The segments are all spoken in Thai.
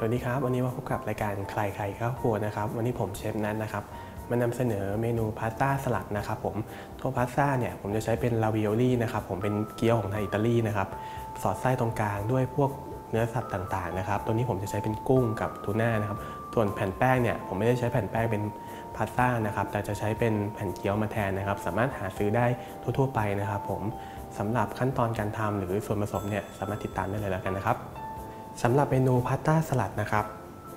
สวัสดีครับ วันนี้มาพบกับรายการใครใครข้าวครัวนะครับ วันนี้ผมเชฟนัทนะครับ มานำเสนอเมนูพาสต้าสลัดนะครับผมตัวพาสต้าเนี่ยผมจะใช้เป็นลาวิโอลี่นะครับ ผมเป็นเกี๊ยวของทางอิตาลีนะครับ สอดไส้ตรงกลางด้วยพวกเนื้อสัตว์ต่างๆนะครับ ตัวนี้ผมจะใช้เป็นกุ้งกับทูน่านะครับ ส่วนแผ่นแป้งเนี่ยผมไม่ได้ใช้แผ่นแป้งเป็นพาสต้านะครับ แต่จะใช้เป็นแผ่นเกี๊ยวมาแทนนะครับ สามารถหาซื้อได้ทั่ว ๆ ไปนะครับ ผมสำหรับขั้นตอนการทำหรือส่วนผสมเนี่ยสามารถติดตามได้เลยแล้วกันนะครับ สำหรับเมนูพาสต้าสลัดนะครับ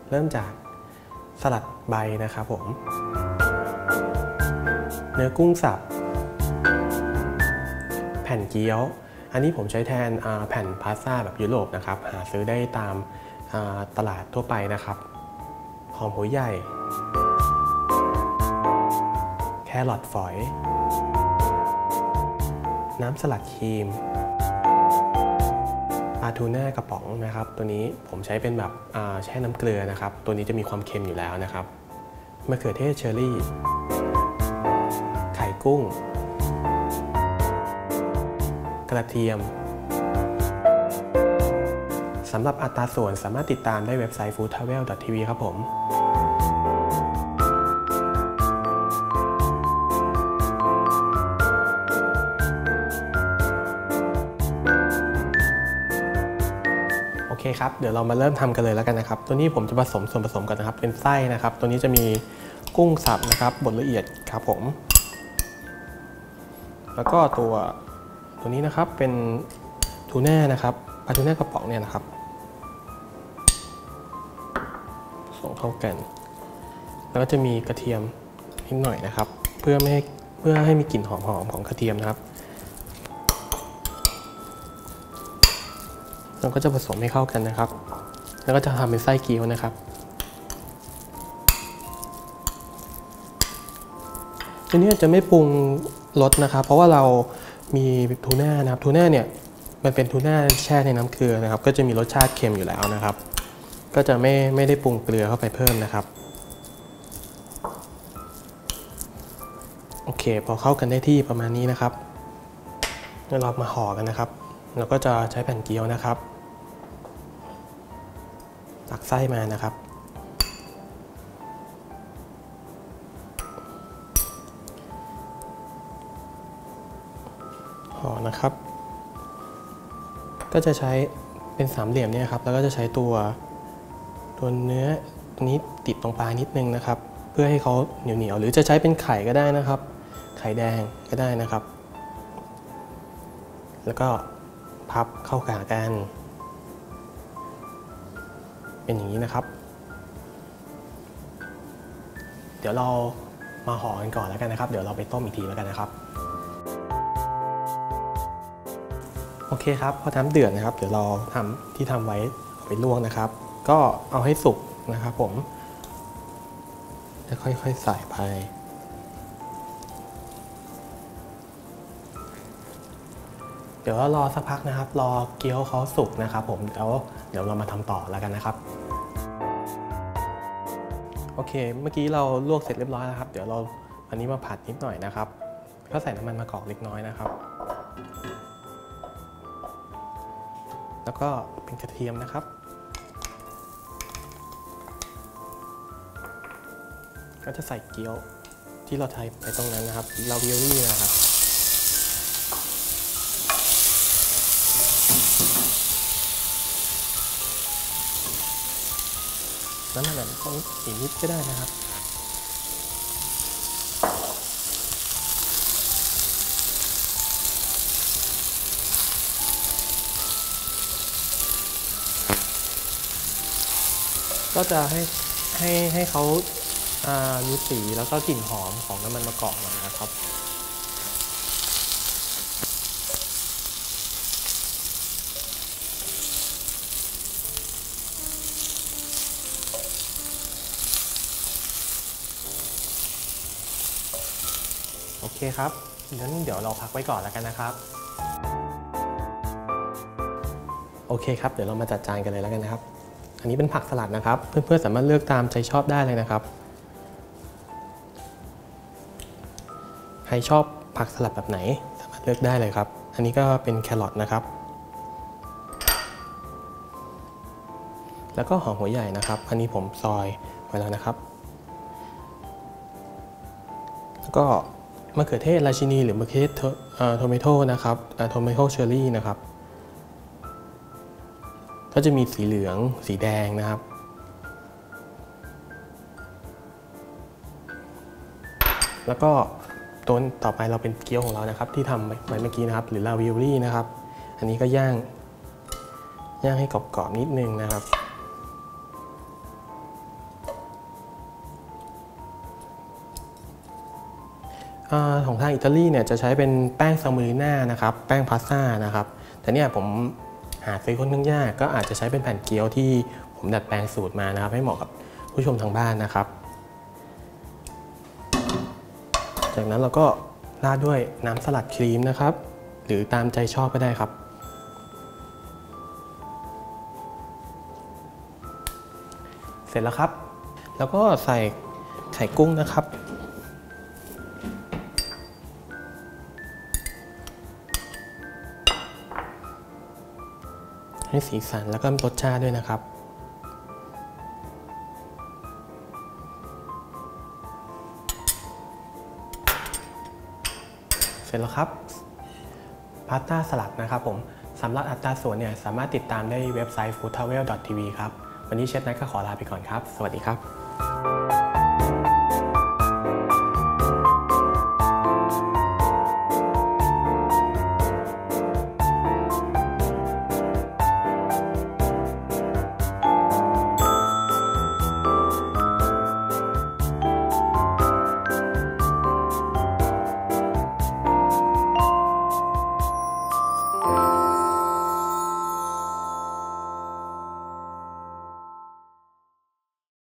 เริ่มจากสลัดใบนะครับผม เนื้อกุ้งสับ แผ่นเกี๊ยว อันนี้ผมใช้แทนแผ่นพาสต้าแบบยุโรปนะครับ หาซื้อได้ตามตลาดทั่วไปนะครับ หอมหัวใหญ่ แครอทฝอย น้ำสลัดครีม ปลาทูน่ากระป๋องนะครับ ตัวนี้ผมใช้เป็นแบบแช่น้ำเกลือนะครับ ตัวนี้จะมีความเค็มอยู่แล้วนะครับมะเขือเทศเชอร์รี่ ไข่กุ้ง กระเทียมสำหรับอัตราส่วนสามารถติดตามได้เว็บไซต์ foodtravel.tv ครับผม เคครับเดี๋ยวเรามาเริ่มทำกันเลยแล้วกันนะครับ ตัวนี้ผมจะผสมส่วนผสมก่อนนะครับ เป็นไส้นะครับ ตัวนี้จะมีกุ้งสับนะครับบดละเอียดครับผม แล้วก็ตัวตัวนี้นะครับเป็นทูน่านะครับปลาทูน่ากระป๋องเนี่ยนะครับส่งเข้ากัน แล้วก็จะมีกระเทียมนิดหน่อยนะครับ เพื่อไม่ให้เพื่อให้มีกลิ่นหอมๆของกระเทียมนะครับ เราก็จะผสมให้เข้ากันนะครับ แล้วก็จะทำเป็นไส้เกี๊ยวนะครับทีนี้จะไม่ปรุงรสนะครับ เพราะว่าเรามีทูน่านะครับทูน่าเนี่ยมันเป็นทูน่าแช่ในน้ำเกลือนะครับ ก็จะมีรสชาติเค็มอยู่แล้วนะครับ ก็จะไม่ไม่ได้ปรุงเกลือเข้าไปเพิ่มนะครับโอเค พอเข้ากันได้ที่ประมาณนี้นะครับเรามาห่อกันนะครับเราก็จะใช้แผ่นเกี๊ยวนะครับ ตักไส้มานะครับ ห่อนะครับ ก็จะใช้เป็นสามเหลี่ยมเนี่ยครับ แล้วก็จะใช้ตัวตัวเนื้อนี้ติดตรงปลายนิดนึงนะครับ เพื่อให้เขาเหนียวเหนียวหรือจะใช้เป็นไข่ก็ได้นะครับ ไข่แดงก็ได้นะครับ แล้วก็พับเข้าขากัน เป็นอย่างนี้นะครับ เดี๋ยวเรามาห่อกันก่อนแล้วกันนะครับ เดี๋ยวเราไปต้มอีกทีแล้วกันนะครับ โอเคครับพอน้ำเดือดนะครับ เดี๋ยวเราทำที่ทำไว้ไปลวกนะครับ ก็เอาให้สุกนะครับ ผมแล้วค่อยๆใส่ไป เดี๋ยวรอสักพักนะครับ รอเกี๊ยวเขาสุกนะครับผมแล้วเดี๋ยวเรามาทำต่อแล้วกันนะครับ โอเค เมื่อกี้เราลวกเสร็จเรียบร้อยแล้วครับ เดี๋ยวเราอันนี้มาผัดนิดหน่อยนะครับก็ใส่น้ำมันมะกอกเล็กน้อยนะครับ แล้วก็เป็นกระเทียมนะครับ ก็จะใส่เกี๊ยวที่เราใช้ไปตรงนั้นนะครับลาวิโอลี่นะครับ น้ำมันแบบต้องอีกนิดก็ได้นะครับก็จะให้ให้ให้เขามีสีแล้วก็กลิ่นหอมของน้ำมันมะกอกนะครับ โอเคครับงั้นเดี๋ยวเราพักไว้ก่อนแล้วกันนะครับ โอเคครับ เดี๋ยวเรามาจัดจานกันเลยแล้วกันนะครับ อันนี้เป็นผักสลัดนะครับ เพื่อนๆสามารถเลือกตามใจชอบได้เลยนะครับ ใครชอบผักสลัดแบบไหนสามารถเลือกได้เลยครับ อันนี้ก็เป็นแครอทนะครับ แล้วก็หอมหัวใหญ่นะครับ อันนี้ผมซอยไว้แล้วนะครับ แล้วก็ มะเขือเทศราชินี หรือมะเขือเทศโทเมโตนะครับโทเมโตเชอร์รี่นะครับ ก็จะมีสีเหลืองสีแดงนะครับ แล้วก็ตัวต่อไปเราเป็นเกี๊ยวของเรานะครับ ที่ทำไว้เมื่อกี้นะครับ หรือลาวิโอลี่นะครับ อันนี้ก็ย่างย่างให้กรอบๆนิดนึงนะครับ ของทางอิตาลีเนี่ยจะใช้เป็นแป้งซามูริน่านะครับแป้งพาสต้านะครับแต่เนี่ยผมหาซื้อค่อนข้างยากก็อาจจะใช้เป็นแผ่นเกี๊ยวที่ผมดัดแปลงสูตรมานะครับ ให้เหมาะกับผู้ชมทางบ้านนะครับ จากนั้นเราก็ราดด้วยน้ำสลัดครีมนะครับ หรือตามใจชอบก็ได้ครับ เสร็จแล้วครับ แล้วก็ใส่ไข่กุ้งนะครับ ให้สีสันแล้วก็รสชาติด้วยนะครับ เสร็จแล้วครับพาสต้าสลัดนะครับผมสำหรับอัตราส่วนเนี่ยสามารถติดตามได้เว็บไซต์ foodtravel.tv ครับ วันนี้เชฟนัทก็ขอลาไปก่อนครับ สวัสดีครับ